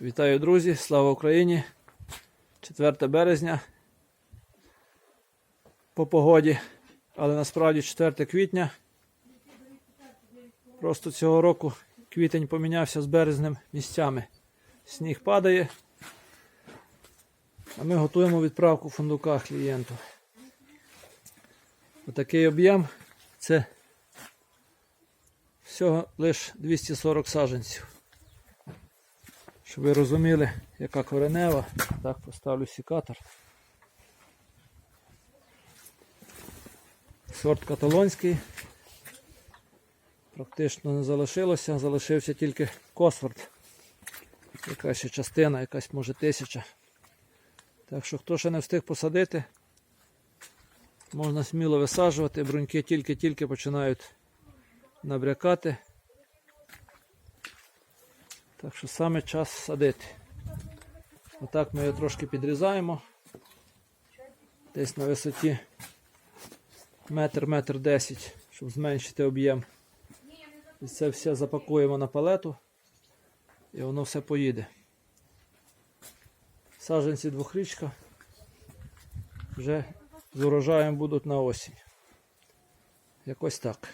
Вітаю, друзі! Слава Україні! 4 березня по погоді, але насправді 4 квітня. Просто цього року квітень помінявся з березнем місцями. Сніг падає, а ми готуємо відправку фундука клієнту. Отакий об'єм це всього лише 240 саджанців. Щоб ви розуміли, яка коренева. Так, поставлю сікатор. Сорт каталонський. Практично не залишилося, залишився тільки Косфорд. Якась ще частина, якась може тисяча. Так що хто ще не встиг посадити, можна сміло висаджувати, бруньки тільки-тільки починають набрякати. Так що саме час садити. Отак ми його трошки підрізаємо. Десь на висоті метр, метр десять, щоб зменшити об'єм. І це все запакуємо на палету і воно все поїде. Саджанці двохрічка вже з урожаєм будуть на осінь. Якось так.